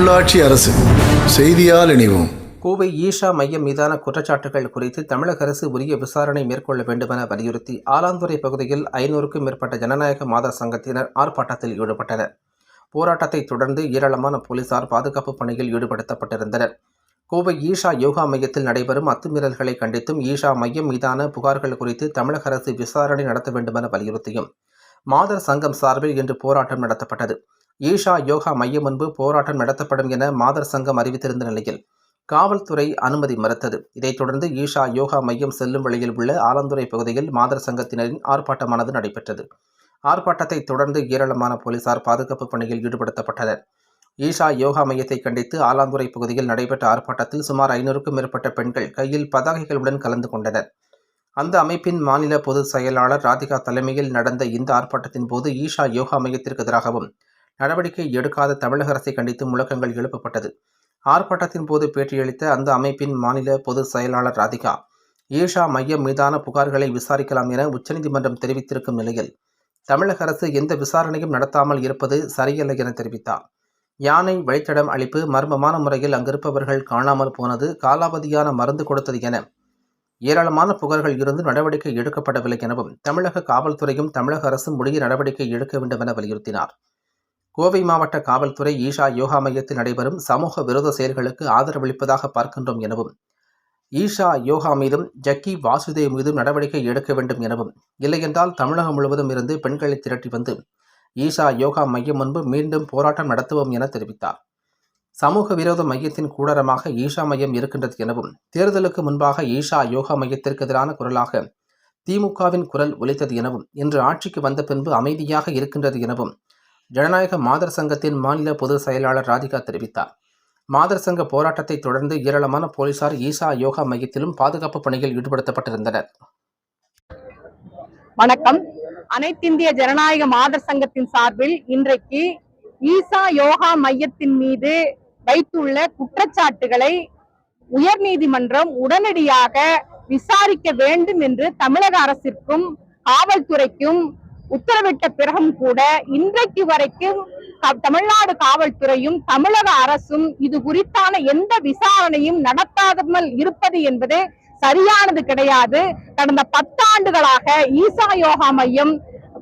உள்ளாட்சி அரசு செய்தியால் இணைவோம். கோவை ஈஷா மையம் மீதான குற்றச்சாட்டுகள் குறித்து தமிழக அரசு உரிய விசாரணை மேற்கொள்ள வேண்டுமென வலியுறுத்தி ஆலாந்துறை பகுதியில் ஐநூறுக்கும் மேற்பட்ட ஜனநாயக மாதர் சங்கத்தினர் ஆர்ப்பாட்டத்தில் ஈடுபட்டனர். போராட்டத்தை தொடர்ந்து ஏராளமான போலீசார் பாதுகாப்பு பணியில் ஈடுபடுத்தப்பட்டிருந்தனர். கோவை ஈஷா யோகா மையத்தில் நடைபெறும் அத்துமீறல்களை கண்டித்தும் ஈஷா மையம் மீதான புகார்கள் குறித்து தமிழக அரசு விசாரணை நடத்த வேண்டுமென வலியுறுத்தியும் மாதர் சங்கம் சார்பில் இன்று போராட்டம் நடத்தப்பட்டது. ஈஷா யோகா மையம் முன்பு போராட்டம் நடத்தப்படும் என மாதர் சங்கம் அறிவித்திருந்த நிலையில் காவல்துறை அனுமதி மறுத்தது. இதைத் தொடர்ந்து ஈஷா யோகா மையம் செல்லும் வழியில் உள்ள ஆலந்துறை பகுதியில் மாதர் சங்கத்தினரின் ஆர்ப்பாட்டமானது நடைபெற்றது. ஆர்ப்பாட்டத்தை தொடர்ந்து ஏராளமான போலீசார் பாதுகாப்பு பணியில் ஈடுபடுத்தப்பட்டனர். ஈஷா யோகா மையத்தை கண்டித்து ஆலாந்துறை பகுதியில் நடைபெற்ற ஆர்ப்பாட்டத்தில் சுமார் ஐநூறுக்கும் மேற்பட்ட பெண்கள் கையில் பதாகைகளுடன் கலந்து கொண்டனர். அந்த அமைப்பின் மாநில பொதுச் செயலாளர் ராதிகா தலைமையில் நடந்த இந்த ஆர்ப்பாட்டத்தின் போது ஈஷா யோகா மையத்திற்கு எதிராகவும் நடவடிக்கை எடுக்காத தமிழக அரசை கண்டித்து முழக்கங்கள் எழுப்பப்பட்டது. ஆர்ப்பாட்டத்தின் போது பேட்டியளித்த அந்த அமைப்பின் மாநில பொதுச் செயலாளர் ராதிகா ஈஷா மையம் மீதான புகார்களை விசாரிக்கலாம் என உச்சநீதிமன்றம் தெரிவித்திருக்கும் நிலையில் தமிழக அரசு எந்த விசாரணையும் நடத்தாமல் இருப்பது சரியல்ல என தெரிவித்தார். யானை வழித்தடம் அளிப்பு மர்மமான முறையில் அங்கிருப்பவர்கள் காணாமல் போனது காலாவதியான மருந்து கொடுத்தது என ஏராளமான புகார்கள் இருந்து நடவடிக்கை எடுக்கப்படவில்லை எனவும் தமிழக காவல்துறையும் தமிழக அரசும் உரிய நடவடிக்கை எடுக்க வேண்டும் என வலியுறுத்தினார். கோவை மாவட்ட காவல்துறை ஈஷா யோகா மையத்தில் நடைபெறும் சமூக விரோத செயல்களுக்கு ஆதரவளிப்பதாக பார்க்கின்றோம் எனவும் ஈஷா யோகா மீதும் ஜக்கி வாசுதேவ் மீதும் நடவடிக்கை எடுக்க வேண்டும் எனவும் இல்லையென்றால் தமிழகம் முழுவதும் இருந்து பெண்களை திரட்டி வந்து ஈஷா யோகா மையம் முன்பு மீண்டும் போராட்டம் நடத்துவோம் என தெரிவித்தார். சமூக விரோத மையத்தின் கூடாரமாக ஈஷா மையம் இருக்கின்றது எனவும் தேர்தலுக்கு முன்பாக ஈஷா யோகா மையத்திற்கு எதிரான குரலாக திமுகவின் குரல் ஒலித்தது எனவும் இன்று ஆட்சிக்கு வந்த பின்பு அமைதியாக இருக்கின்றது எனவும் ஜனநாயக மாதர் சங்கத்தின் மாநில பொதுச் செயலாளர் ராதிகா தெரிவித்தார். மாதர் சங்க போராட்டத்தை தொடர்ந்து ஏராளமான போலீசார் ஈசா யோகா மையத்திலும் பாதுகாப்பு பணியில் ஈடுபடுத்தப்பட்டிருந்தனர். வணக்கம். அனைத்திந்திய ஜனநாயக மாதர் சங்கத்தின் சார்பில் இன்றைக்கு ஈசா யோகா மையத்தின் மீது வைத்துள்ள குற்றச்சாட்டுகளை உயர்நீதிமன்றம் உடனடியாக விசாரிக்க வேண்டும் என்று தமிழக அரசிற்கும் காவல்துறைக்கும் உத்தரவிட்ட பிறகும் கூட இன்றைக்கு வரைக்கும் தமிழ்நாடு காவல்துறையும் தமிழக அரசும் இது குறித்தான எந்த விசாரணையும் நடத்தாமல் இருப்பது என்பது சரியானது கிடையாது. கடந்த பத்தாண்டுகளாக ஈசா யோகா மையம்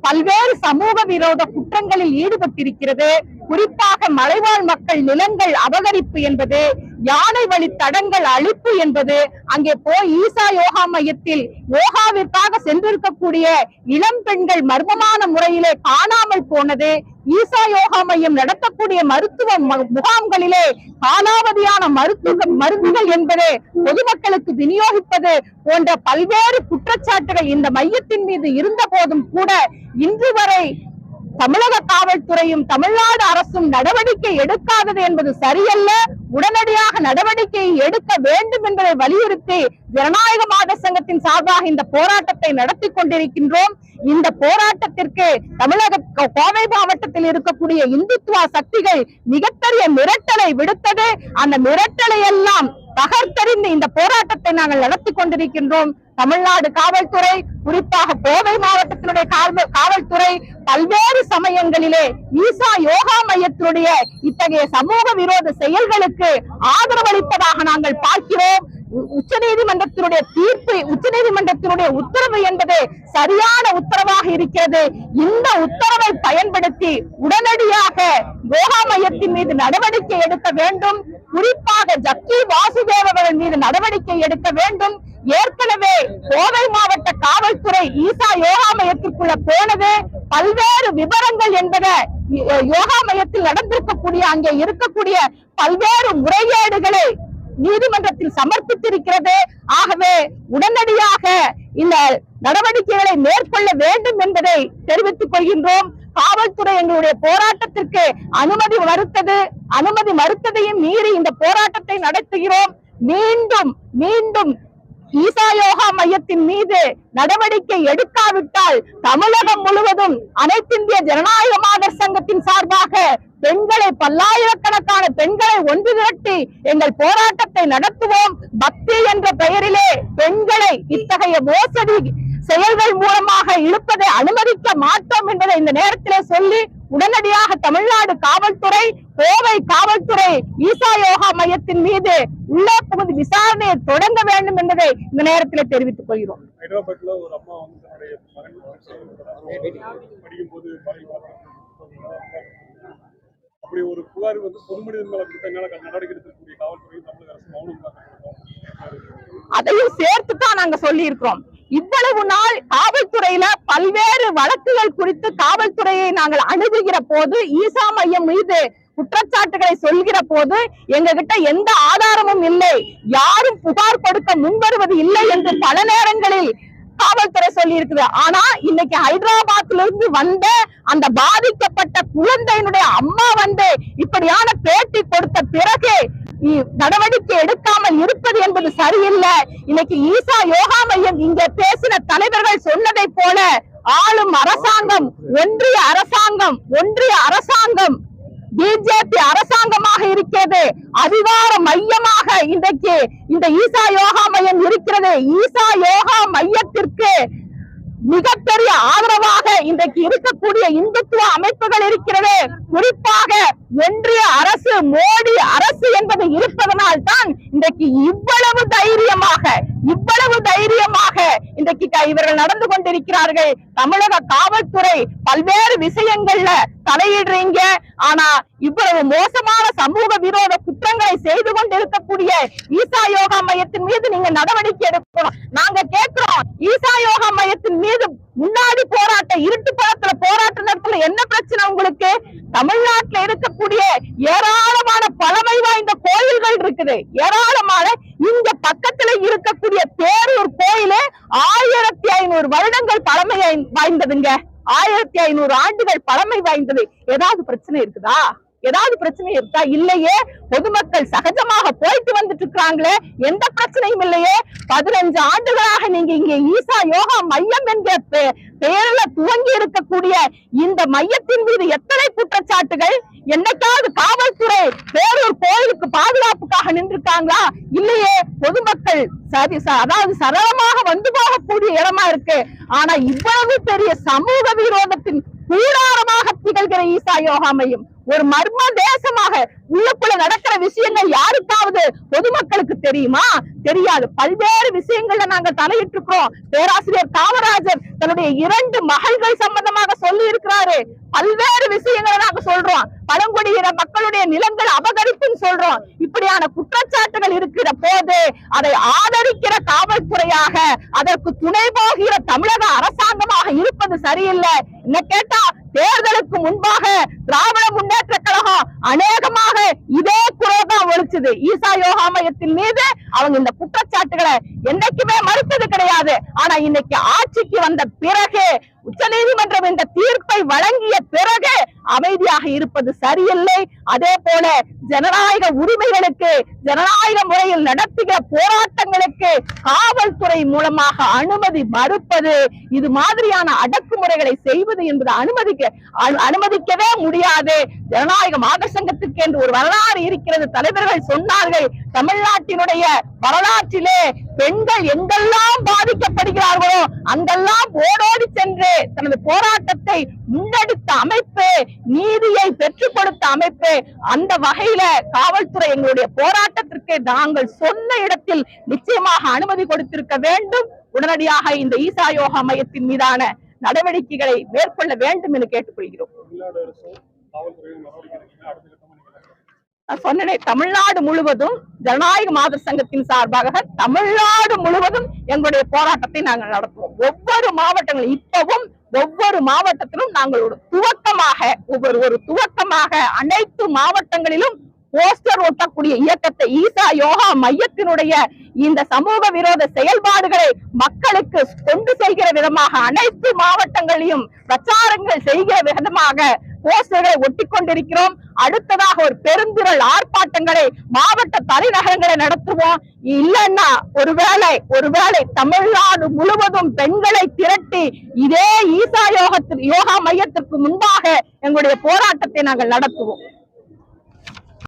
பல்வேறு சமூக விரோத குற்றங்களில் ஈடுபட்டிருக்கிறது. குறிப்பாக மலைவாழ் மக்கள் நிலங்கள் அபகரிப்பு என்பது யானை வழி தடங்கள் அழிப்பு என்பது அங்கே போய் ஈசா யோகா மையத்தில் யோகாவிற்காக சென்றிருக்கக்கூடிய இளம் பெண்கள் மர்மமான முறையிலே காணாமல் போனது. ஈசா யோகா மையம் நடத்தக்கூடிய மருத்துவ முகாம்களிலே காலாவதியான மருத்துவ மருந்துகள் என்பது பொதுமக்களுக்கு விநியோகிப்பது போன்ற பல்வேறு குற்றச்சாட்டுகள் இந்த மையத்தின் மீது இருந்த போதும் கூட இன்று வரை தமிழக காவல்துறையும் தமிழ்நாடு அரசும் நடவடிக்கை எடுக்காதது என்பது சரியல்ல. உடனடியாக நடவடிக்கை எடுக்க வேண்டும் என்பதை வலியுறுத்தி ஜனநாயக மாத சங்கத்தின் சார்பாக இந்த போராட்டத்தை நடத்தி கொண்டிருக்கின்றோம். இந்த போராட்டத்திற்கு தமிழக கோவை மாவட்டத்தில் இருக்கக்கூடிய இந்துத்துவா சக்திகள் மிகப்பெரிய மிரட்டலை விடுத்தது. அந்த மிரட்டலை எல்லாம் தகர்த்தெறிந்து இந்த போராட்டத்தை நாங்கள் நடத்தி கொண்டிருக்கின்றோம். தமிழ்நாடு காவல்துறை குறிப்பாக கோவை மாவட்டத்தினுடைய காவல்துறை பல்வேறு சமயங்களிலே ஈசா யோகா மையத்தினுடைய இத்தகைய சமூக விரோத செயல்களுக்கு ஆதரவளிப்பதாக நாங்கள் பார்க்கிறோம். உச்ச நீதிமன்றத்தினுடைய தீர்ப்பு உச்சநீதிமன்றத்தினுடைய உத்தரவு என்பது சரியான உத்தரவாக இருக்கிறது. இந்த உத்தரவை பயன்படுத்தி உடனடியாக யோகா மையத்தின் மீது நடவடிக்கை எடுக்க வேண்டும். குறிப்பாக ஜக்கி வாசுதேவ் அவர்கள் மீது நடவடிக்கை எடுக்க வேண்டும். ஏற்கனவே கோவை மாவட்ட காவல்துறை ஈசா யோகா மையத்திற்குள்ள போனது. பல்வேறு விவரங்கள் என்பதை யோகா மையத்தில் நடந்திருக்கக்கூடிய அங்கே இருக்கக்கூடிய பல்வேறு முறைகேடுகளை நீதிமன்றத்தில் சமர்ப்பித்திருக்கிறது. ஆகவே உடனடியாக இந்த நடவடிக்கைகளை மேற்கொள்ள வேண்டும் என்பதை தெரிவித்துக் கொள்கின்றோம். காவல்துறை எங்களுடைய போராட்டத்திற்கு அனுமதி மறுத்தது. அனுமதி மறுத்ததையும் மீறி இந்த போராட்டத்தை நடத்துகிறோம். மீண்டும் மீண்டும் ஈசா யோகா மையத்தின் மீது நடவடிக்கை எடுக்காவிட்டால் தமிழகம் முழுவதும் அனைத்திந்திய ஜனநாயக மாதர் சங்கத்தின் சார்பாக பெண்களை பல்லாயிரக்கணக்கான பெண்களை ஒன்று திரட்டி எங்கள் போராட்டத்தை நடத்துவோம். பக்தி என்ற பெயரிலே பெண்களை இத்தகைய மோசடி செயல்கள் மூலமாக இழுப்பதை அனுமதிக்க மாட்டோம் என்பதை இந்த நேரத்திலே சொல்லி உடனடியாக தமிழ்நாடு காவல்துறை கோவை காவல்துறை ஈசா யோகா மையத்தின் மீது உள்ளே புகுந்து விசாரணையை தொடங்க வேண்டும் என்பதை இந்த நேரத்தில் தெரிவித்துக் கொள்கிறோம். அப்படி ஒரு புகார் வந்து பொது மனிதன் மேல நடவடிக்கை எடுக்கக்கூடிய காவல்துறையும் தமிழக அரசு மௌனம் அதையும் சேர்த்து தான் நாங்க சொல்லி இருக்கிறோம் இவ்வளவு நாள் காவல்துறையில பல்வேறு வழக்குகள் குறித்து காவல்துறையை நாங்கள் அணுகுகிற போது ஈசா மையம் மீது குற்றச்சாட்டுகளை சொல்கிற போது எங்க கிட்ட எந்த ஆதாரமும் இல்லை. யாரும் புகார் கொடுக்க முன்வருவது இல்லை என்று பல நேரங்களில் காவல்துறை சொல்லி இருக்குது ஆனா இன்னைக்கு ஹைதராபாத்ல இருந்து வந்த அந்த பாதிக்கப்பட்ட குழந்தையினுடைய அம்மா வந்து இப்படியான பேட்டி கொடுத்த பிறகு நடவடிக்கை என்பது சரியில்லை. இன்னைக்கு ஈசா யோகா மையம் இங்க பேசின தலைவர்கள் சொன்னதை போல ஆளும் அரசாங்கம் ஒன்றிய அரசாங்கம் ஒன்றிய அரசாங்கம் பிஜேபி அரசாங்கமாக இருக்கிறது. அதிகார மையமாக இன்றைக்கு இந்த ஈசா யோகா மையம் இருக்கிறது. ஈசா யோகா மையத்திற்கு மிகப்பெரிய ஆதரவாக இன்றைக்கு இருக்கக்கூடிய இந்துத்துவ அமைப்புகள் இருக்கிறது. குறிப்பாக ஒன்றிய அரசு மோடி அரசு என்பது இருப்பதனால் தான் இன்றைக்கு இவ்வளவு தைரியமாக இவ்வளவு தைரியமாக இன்றைக்கு இவர்கள் நடந்து கொண்டிருக்கிறார்கள். தமிழக காவல்துறை பல்வேறு விஷயங்கள்ல தலையிடுறீங்க. ஆனா இவ்வளவு மோசமான சமூக விரோத குற்றங்களை செய்து கொண்டிருக்கக்கூடிய ஈசா யோகா மையத்தின் மீது நீங்க நடவடிக்கை எடுக்கணும். நாங்க கேட்கிறோம் ஈசா யோகா மையத்தின் மீது முன்னாடி போராட்டம் இருட்டு பழத்துல போராட்ட நேரத்துல என்ன பிரச்சனை உங்களுக்கு? தமிழ்நாட்டுல இருக்கக்கூடிய ஏராளமான பழமை வாய்ந்த கோயில்கள் இருக்குது. ஏராளமான இங்க பக்கத்துல இருக்கக்கூடிய பேரூர் கோயிலு ஆயிரத்தி ஐநூறு வருடங்கள் பழமை வாய்ந்ததுங்க. ஆயிரத்தி ஐநூறு ஆண்டுகள் பழமை வாய்ந்தது. ஏதாவது பிரச்சனை இருக்குதா? ஏதாவது பிரச்சனை இருக்கா? இல்லையே. பொதுமக்கள் சகஜமாக போயிட்டு வந்துட்டு இருக்காங்களே. எந்த பிரச்சனையும் இல்லையே. பதினஞ்சு ஆண்டுகளாக நீங்க இங்க ஈசா யோகா மையம் என்கிற பெ- துவங்கி இருக்கக்கூடிய இந்த மையத்தின் மீது எத்தனை குற்றச்சாட்டுகள்? என்னைக்காவது காவல்துறை பேரூர் கோயிலுக்கு பாதுகாப்புக்காக நின்றுருக்காங்களா? இல்லையே. பொதுமக்கள் சரி அதாவது சரளமாக வந்து போகக்கூடிய இடமா இருக்கு. ஆனா இவ்வளவு பெரிய சமூக விரோதத்தின் கூடாரமாக திகழ்கிற ஈசா யோகா மையம். ஒரு மர்ம தேசமாக உள்ளுக்குள்ள நடக்கிற விஷயங்கள் யாருக்காவது பொதுமக்களுக்கு தெரியுமா? தெரியாது. பல்வேறு விஷயங்கள்ல நாங்க தலையிட்டு இருக்கிறோம் பேராசிரியர் காமராஜர் தன்னுடைய இரண்டு மகள்கள் சம்பந்தமாக சொல்லி இருக்கிறாரு பல்வேறு விஷயங்களை நாங்க சொல்றோம். பழங்குடியின மக்களுடைய நிலங்கள் அபகரிப்புன்னு சொல்றோம். இப்படியான குற்றச்சாட்டுகள் இருக்கிற போது அதை ஆதரிக்கிற காவல்துறையாக அதற்கு துணை போகிற தமிழக அரசாங்கமாக இருப்பது சரியில்லை. என்ன கேட்டா தேர்தலுக்கு முன்பாக திராவிட முன்னேற்ற கழகம் அநேகமாக இதே குரல் தான் ஒழிச்சது ஈசா யோகா மையத்தின் மீது அவங்க இந்த குற்றச்சாட்டுகளை என்னைக்குமே மறுத்தது கிடையாது. ஆனா இன்னைக்கு ஆட்சிக்கு வந்த பிறகு உச்சநீதிமன்றம் இந்த தீர்ப்பை வழங்கிய பிறகு அமைதியாக இருப்பது சரியில்லை. அதே போல ஜனநாயக உரிமைகளுக்கு ஜனநாயக முறையில் நடத்துகிற போராட்டங்களுக்கு காவல்துறை மூலமாக அனுமதி மறுப்பது இது மாதிரியான அடக்குமுறைகளை செய்வது என்பது அனுமதிக்க அனு- அனுமதிக்கவே முடியாது. ஜனநாயக மாதர் சங்கத்திற்கு என்று ஒரு வரலாறு இருக்கிறது. தலைவர்கள் சொன்னார்கள் தமிழ்நாட்டினுடைய வரலாற்றிலே பெண்கள் எங்கெல்லாம் பாதிக்கப்படுகிறார்களோ அங்கெல்லாம் ஓடோடி சென்று தனது போராட்டத்தை முன்னெடுத்த அமைப்பு நீதியை பெற்றுக் கொடுத்த அமைப்பு அந்த வகையில காவல்துறை எங்களுடைய போராட்டத்திற்கு நாங்கள் சொன்ன இடத்தில் நிச்சயமாக அனுமதி கொடுத்திருக்க வேண்டும். உடனடியாக இந்த ஈசா யோகா மையத்தின் மீதான நடவடிக்கைகளை மேற்கொள்ள வேண்டும் என்று கேட்டுக்கொள்கிறோம். சொன்னேனே தமிழ்நாடு முழுவதும் ஜனநாயக மாதர் சங்கத்தின் சார்பாக தமிழ்நாடு முழுவதும் எங்களுடைய போராட்டத்தை நாங்கள் நடத்துவோம். ஒவ்வொரு மாவட்டங்களும் இப்பவும் ஒவ்வொரு மாவட்டத்திலும் நாங்கள் ஒரு துவக்கமாக ஒவ்வொரு ஒரு துவக்கமாக அனைத்து மாவட்டங்களிலும் போஸ்டர் ஒட்டக்கூடிய இயக்கத்தை ஈசா யோகா மையத்தினுடைய இந்த சமூக விரோத செயல்பாடுகளை மக்களுக்கு கொண்டு செல்கிற விதமாக அனைத்து மாவட்டங்களிலும் பிரச்சாரங்கள் செய்கிற விதமாக போஸ்டர்களை ஒட்டி கொண்டிருக்கிறோம் அடுத்ததாக ஒரு பெருந்திரள் ஆர்ப்பாட்டங்களை மாவட்ட தலைநகரங்களை நடத்துவோம். இல்லைன்னா ஒருவேளை ஒருவேளை தமிழ்நாடு முழுவதும் பெண்களை திரட்டி இதே ஈசா யோகத்தில் யோகா மையத்திற்கு முன்பாக எங்களுடைய போராட்டத்தை நாங்கள் நடத்துவோம்.